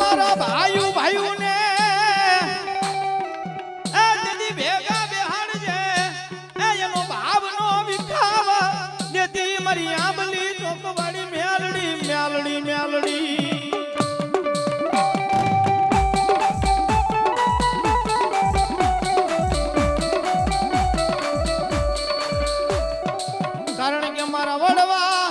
મારા ભાઈ ભાઈ ને દીદી ભેગા બેહાડજે. એનો ભાવ નો વિખાવ. દેતી મારી આંબલી ચોકવાડી મેલડી મેલડી કારણ કે મારા વડવા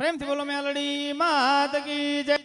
પ્રેમથી બોલો મેલડી માત કી જય.